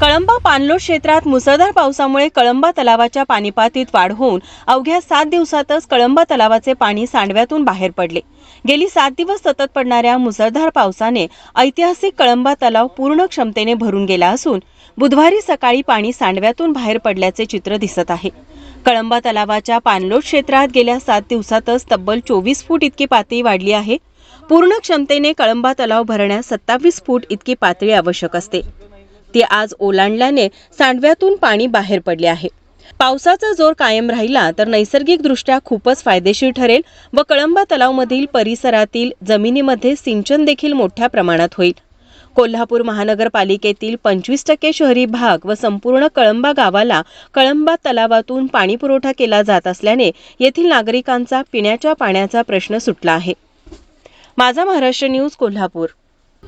कळंबा पाणलोट क्षेत्रात मुसळधार पावसामुळे कळंबा तलावाच्या पाणीपातीत वाढ होऊन अवघ्या सात दिवसातच कळंबा तलावाचे पाणी सांडव्यातून बाहेर पडले. गेली सात दिवस सतत पडणाऱ्या मुसळधार पावसाने ऐतिहासिक कळंबा तलाव पूर्ण क्षमतेने भरून गेला असून बुधवारी सकाळी पाणी सांडव्यातून बाहेर पडल्याचे चित्र दिसत आहे. कळंबा तलावाच्या पाणलोट क्षेत्रात गेल्या सात दिवसातच तब्बल चोवीस फूट इतकी पातळी वाढली आहे. पूर्ण क्षमतेने कळंबा तलाव भरण्यास सत्तावीस फूट इतकी पातळी आवश्यक असते. ती आज ओलांडल्याने सांडव्यातून पाणी बाहेर पडले आहे. पावसाचा जोर कायम राहिला तर नैसर्गिकदृष्ट्या खूपच फायदेशीर ठरेल व कळंबा तलावमधील परिसरातील जमिनीमध्ये सिंचन देखील मोठ्या प्रमाणात होईल. कोल्हापूर महानगरपालिकेतील पंचवीस टक्के शहरी भाग व संपूर्ण कळंबा गावाला कळंबा तलावातून पाणी पुरवठा केला जात असल्याने येथील नागरिकांचा पिण्याच्या पाण्याचा प्रश्न सुटला आहे. माझा महाराष्ट्र न्यूज कोल्हापूर.